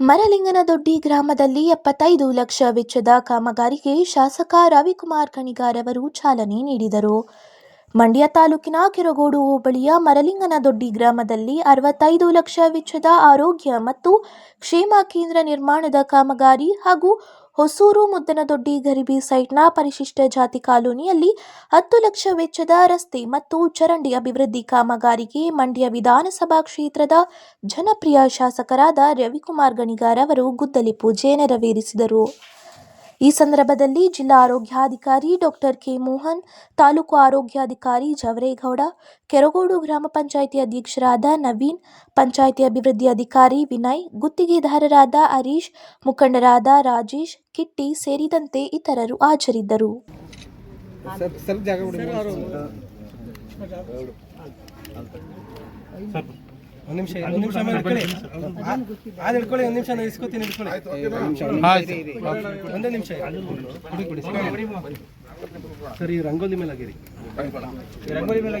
ಮರಲಿಂಗನದೊಡ್ಡಿ ಗ್ರಾಮದಲ್ಲಿ ಎಪ್ಪತ್ತೈದು ಲಕ್ಷ ವೆಚ್ಚದ ಕಾಮಗಾರಿಗೆ ಶಾಸಕ ರವಿಕುಮಾರ್ ಕಣಿಗಾರ್ ಅವರು ಚಾಲನೆ ನೀಡಿದರು. ಮಂಡ್ಯ ತಾಲೂಕಿನ ಕಿರಗೋಡು ಹೋಬಳಿಯ ಮರಲಿಂಗನದೊಡ್ಡಿ ಗ್ರಾಮದಲ್ಲಿ ಅರವತ್ತೈದು ಲಕ್ಷ ವೆಚ್ಚದ ಆರೋಗ್ಯ ಮತ್ತು ಕ್ಷೇಮ ಕೇಂದ್ರ ನಿರ್ಮಾಣದ ಕಾಮಗಾರಿ ಹಾಗೂ ಹೊಸೂರು ಮುದ್ದನದೊಡ್ಡಿ ಗರಿಬಿ ಸೈಟ್ನ ಪರಿಶಿಷ್ಟ ಜಾತಿ ಕಾಲೋನಿಯಲ್ಲಿ ಹತ್ತು ಲಕ್ಷ ವೆಚ್ಚದ ರಸ್ತೆ ಮತ್ತು ಚರಂಡಿ ಅಭಿವೃದ್ಧಿ ಕಾಮಗಾರಿಗೆ ಮಂಡ್ಯ ವಿಧಾನಸಭಾ ಕ್ಷೇತ್ರದ ಜನಪ್ರಿಯ ಶಾಸಕರಾದ ರವಿಕುಮಾರ್ ಗಣಿಗಾರ್ ಅವರು ಗುದ್ದಲಿ ಪೂಜೆ ನೆರವೇರಿಸಿದರು. ಈ ಸಂದರ್ಭದಲ್ಲಿ ಜಿಲ್ಲಾ ಆರೋಗ್ಯಾಧಿಕಾರಿ ಡಾಕ್ಟರ್ ಕೆ ಮೋಹನ್ ತಾಲೂಕು ಆರೋಗ್ಯಾಧಿಕಾರಿ ಜವರೇಗೌಡ ಕೆರಗೋಡು ಗ್ರಾಮ ಪಂಚಾಯಿತಿ ಅಧ್ಯಕ್ಷರಾದ ನವೀನ್ ಪಂಚಾಯಿತಿ ಅಭಿವೃದ್ಧಿ ಅಧಿಕಾರಿ ವಿನಯ್ ಗುತ್ತಿಗೆದಾರರಾದ ಹರೀಶ್ ಮುಖಂಡರಾದ ರಾಜೇಶ್ ಕಿಟ್ಟಿ ಸೇರಿದಂತೆ ಇತರರು ಹಾಜರಿದ್ದರು. ಸರ್ ಸರ್ ಜಾಗ ಬಿಡಿ ಒಂದು ನಿಮಿಷ ಒಂದು ನಿಮಿಷ ಮೇಲೆ ಹಿಡ್ಕೊಳ್ಳಿ. ಅದು ಹಿಡ್ಕೊಳ್ಳಿ ಒಂದು ನಿಮಿಷ ನಾನು ಇಸ್ಕೊತೀನಿ ಹಿಡ್ಕೊಳ್ಳಿ. ಒಂದೇ ನಿಮಿಷ ಕುಡಿ ಕುಡಿ ಸರ್. ಈ ರಂಗೋಲಿ ಮೇಲೆ ಆಗಿರಿ. ರಂಗೋಲಿ ಮೇಲೆ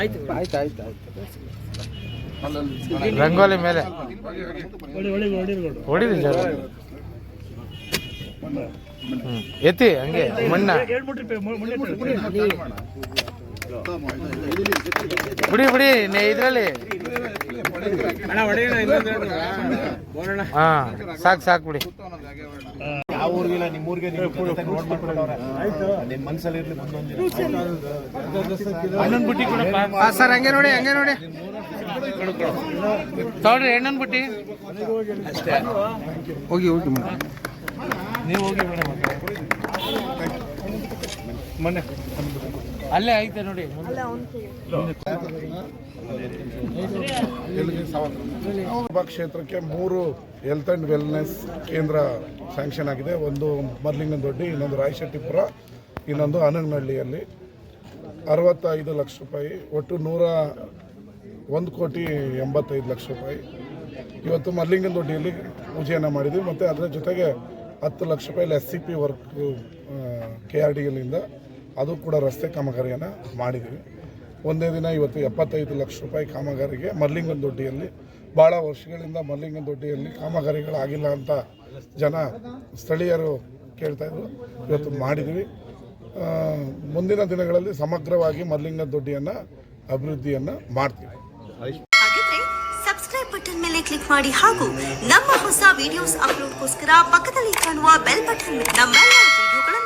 ಆಯ್ತು ಆಯ್ತು ಆಯ್ತು ಆಯ್ತು. ರಂಗೋಲಿ ಮೇಲೆ. ಹೊಡಿರಿ. ಎತ್ತಿ ಹಂಗೆ ಮಣ್ಣ. ಬಿಡಿ ಬಿಡಿ ನೆ- ಇದ್ರಲ್ಲಿ. ಹಾ ಸಾಕು ಸಾಕು ಬಿಡಿ. ಯಾವ ಊರಿಗಿಲ್ಲ ನಿಮ್ಮ ಊರಿಗೆ ನೀವು ನೋಟ್ ಮಾಡ್ಕೊಂಡವ್ರೆ ನಿಮ್ಮ ಮನಸ್ಸಲ್ಲಿ ಇರ್ಲಿ ಮುಂದೊಂದು ಸರ್ ಹಂಗೆ ನೋಡಿ ಹಂಗೆ ನೋಡಿ. ತಗೊಳ್ರಿ ಹೆಣ್ಣನ್ ಬಿಟ್ಟಿ. ಹೋಗಿ ಹೋಗಿ ನೀವು ಹೋಗಿ ಮೇಡಮ್ ಮೊನ್ನೆ. ಅಲ್ಲೇ ಐತೆ ನೋಡಿ. ಲೋಕಸಭಾ ಕ್ಷೇತ್ರಕ್ಕೆ ಮೂರು ಹೆಲ್ತ್ ಆ್ಯಂಡ್ ವೆಲ್ನೆಸ್ ಕೇಂದ್ರ ಸ್ಯಾಂಕ್ಷನ್ ಆಗಿದೆ. ಒಂದು ಮರ್ಲಿಂಗನದೊಡ್ಡಿ ಇನ್ನೊಂದು ರಾಯಶೆಟ್ಟಿಪುರ ಇನ್ನೊಂದು ಆನಂದನಹಳ್ಳಿಯಲ್ಲಿ ಅರವತ್ತೈದು ಲಕ್ಷ ರೂಪಾಯಿ ಒಟ್ಟು ನೂರ ಒಂದು ಕೋಟಿ ಎಂಬತ್ತೈದು ಲಕ್ಷ ರೂಪಾಯಿ. ಇವತ್ತು ಮರ್ಲಿಂಗನ ದೊಡ್ಡಿಯಲ್ಲಿ ಪೂಜೆಯನ್ನು ಮಾಡಿದ್ವಿ. ಮತ್ತು ಅದರ ಜೊತೆಗೆ ಹತ್ತು ಲಕ್ಷ ರೂಪಾಯಿ S C P work K R D ಎಲ್ಲಿಂದ ಅದು ಕೂಡ ರಸ್ತೆ ಕಾಮಗಾರಿಯನ್ನು ಮಾಡಿದ್ದೀವಿ ಒಂದೇ ದಿನ ಇವತ್ತು ಎಪ್ಪತ್ತೈದು ಲಕ್ಷ ರೂಪಾಯಿ ಕಾಮಗಾರಿಗೆ ಮರ್ಲಿಂಗನ ದೊಡ್ಡಿಯಲ್ಲಿ ಭಾಳ ವರ್ಷಗಳಿಂದ ಮರ್ಲಿಂಗನದೊಡ್ಡಿಯಲ್ಲಿ ಕಾಮಗಾರಿಗಳಾಗಿಲ್ಲ ಅಂತ ಜನ ಸ್ಥಳೀಯರು ಕೇಳ್ತಾಯಿದ್ರು ಇವತ್ತು ಮಾಡಿದ್ವಿ. ಮುಂದಿನ ದಿನಗಳಲ್ಲಿ ಸಮಗ್ರವಾಗಿ ಮರ್ಲಿಂಗನ ದೊಡ್ಡಿಯನ್ನು ಅಭಿವೃದ್ಧಿಯನ್ನು ಮಾಡ್ತೀವಿ. ಸಬ್ಸ್ಕ್ರೈಬ್ ಬಟನ್ ಮೇಲೆ ಕ್ಲಿಕ್ ಮಾಡಿ ಹಾಗೂ ನಮ್ಮ ಹೊಸ ವಿಡಿಯೋಸ್ ಅಪ್ಲೋಡ್ಗೋಸ್ಕರ ಪಕ್ಕದಲ್ಲಿ ಕಾಣುವ ಬೆಲ್ ಬಟನ್ ವಿಡಿಯೋಗಳನ್ನ